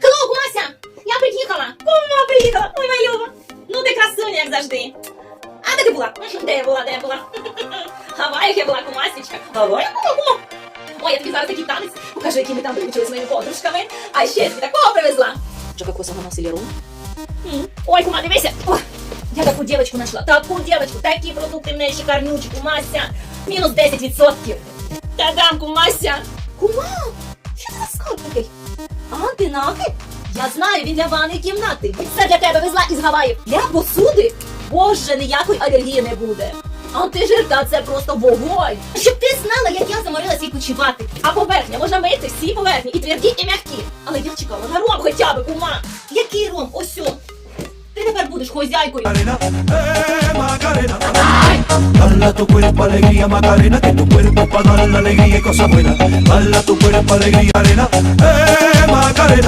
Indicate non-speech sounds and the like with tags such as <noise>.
Хеллоу! Я приїхала! Кума приїхала! Ой, моя Люба! Ну ти красуня, як завжди. А де ти була? Де я була, де я була? <laughs> Гаваях я була, кумасічка. Гаваях була, кума? Ой, я тобі зараз такий танець. Покажу, які ми там вивчили з моїми подружками. А ще я тобі такого привезла. Що какой носили рум? Ой, кума, дивися. Ой, я таку дівчинку знайшла. Таку дівчинку, такі продукти в неї шикарнючі, кумася. Мінус 10%. Та дам, кумася. Кума, Антинахи? Я знаю, він для ванної кімнати. Це для тебе везла із Гаваїв. Для посуди? Боже, ніякої алергії не буде. Антижирка це просто вогонь. Щоб ти знала, як я заморилась відпочивати. А поверхня можна мити всі поверхні, і тверді, і м'які. Але я чекала на ром хоча б, кума. Який ром? Ось. Ти тепер будеш хозяйкою. Dala tu cuerpo alegría Macarena, que tu cuerpo para dar la alegría y cosas buenas. Dala tu cuerpo alegría, arena, eh Macarena.